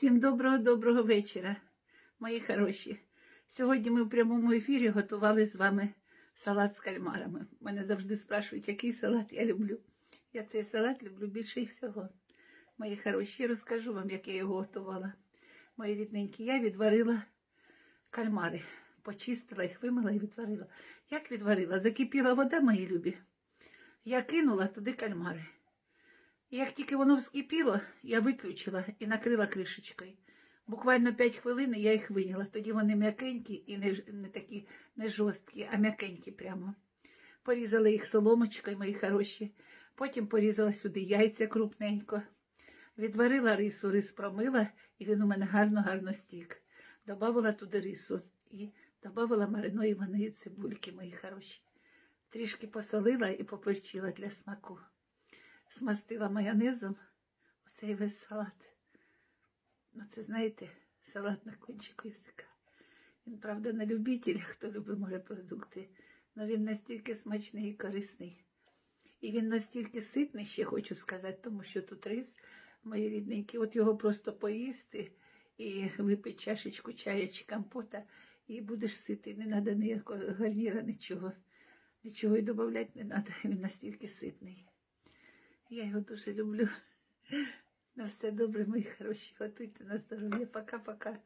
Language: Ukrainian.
Всім доброго-доброго вечора, мої хороші. Сьогодні ми в прямому ефірі готували з вами салат з кальмарами. Мене завжди спрашують, який салат я люблю. Я цей салат люблю більше всього. Мої хороші, розкажу вам, як я його готувала. Мої рідненькі, я відварила кальмари, почистила їх, вимила і відварила. Як відварила? Закипіла вода, мої любі. Я кинула туди кальмари. Як тільки воно вскипіло, я виключила і накрила кришечкою. Буквально 5 хвилин я їх виняла. Тоді вони м'якенькі і не, не такі не жорсткі, а м'якенькі прямо. Порізала їх соломочкою, мої хороші. Потім порізала сюди яйця крупненько. Відварила рису, рис промила, і він у мене гарно-гарно стік. Добавила туди рису і додавала маринованої цибульки, мої хороші. Трішки посолила і поперчила для смаку смастила майонезом оцей весь салат. Ну, це, знаєте, салат на кончику язика. Він, правда, не любитель, хто любить морепродукти, але він настільки смачний і корисний. І він настільки ситний, ще хочу сказати, тому що тут рис, мої рідненькі, от його просто поїсти і випити чашечку чая чи компота, і будеш ситий. Не треба ніякого гарніра, нічого. Нічого і додавати не треба. Він настільки ситний. Я його дуже люблю. На все добре, мої хороші. Готуйте на здоров'я. Пока-пока.